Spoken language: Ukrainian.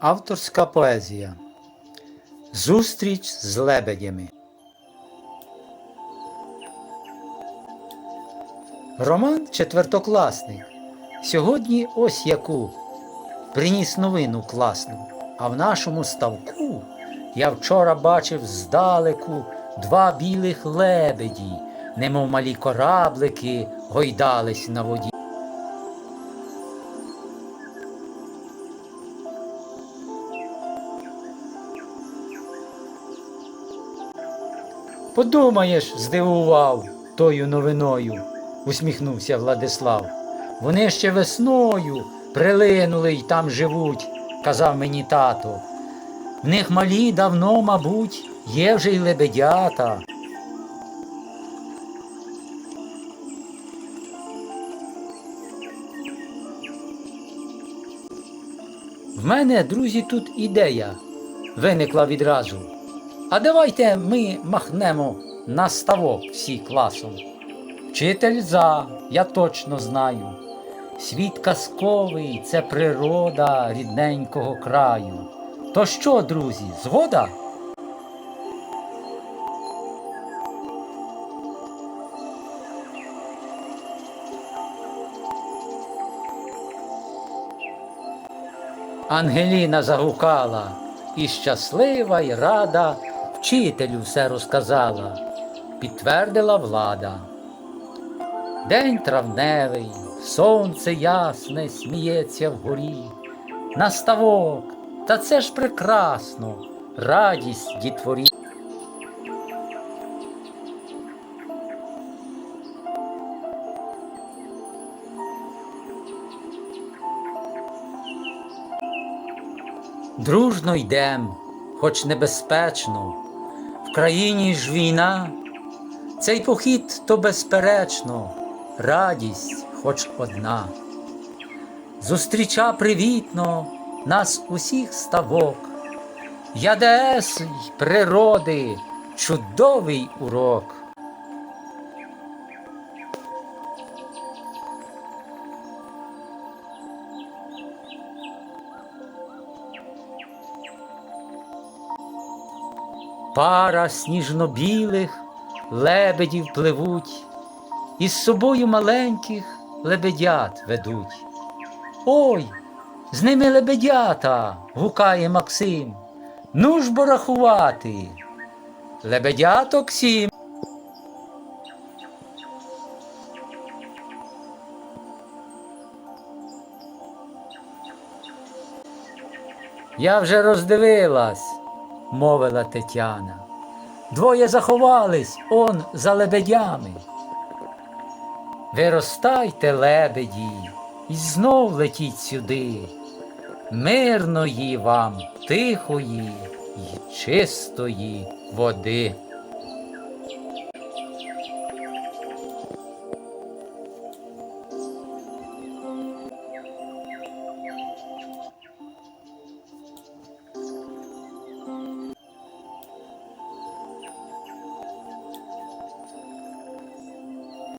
Авторська поезія. Зустріч з лебедями. Роман четвертокласний. Сьогодні ось яку приніс новину класну. А в нашому ставку я вчора бачив здалеку два білих лебеді, немов малі кораблики, гойдались на воді. Подумаєш, здивував тою новиною, усміхнувся Владислав. Вони ще весною прилинули й там живуть, казав мені тато. В них малі давно, мабуть, є вже й лебедята. В мене, друзі, тут ідея виникла відразу. А давайте ми махнемо на ставок всі класом. Вчитель за, я точно знаю. Світ казковий це природа рідненького краю. То що, друзі, згода? Ангеліна загукала, і щаслива, й рада вчителю все розказала, підтвердила влада. День травневий, сонце ясне сміється вгорі, на ставок, та це ж прекрасно, радість дітворі. Дружно йдем, хоч небезпечно, в країні ж війна, цей похід то безперечно, радість хоч одна. Зустріча привітно нас усіх ставок, ядес й природи, чудовий урок. Пара сніжно-білих лебедів пливуть, і з собою маленьких лебедят ведуть. Ой, з ними лебедята, гукає Максим. Ну ж бо рахувати. Лебедяток сім. Я вже роздивилась, мовила Тетяна. Двоє заховались он за лебедями. Виростайте, лебеді, і знов летіть сюди. Мирної вам, тихої й чистої води.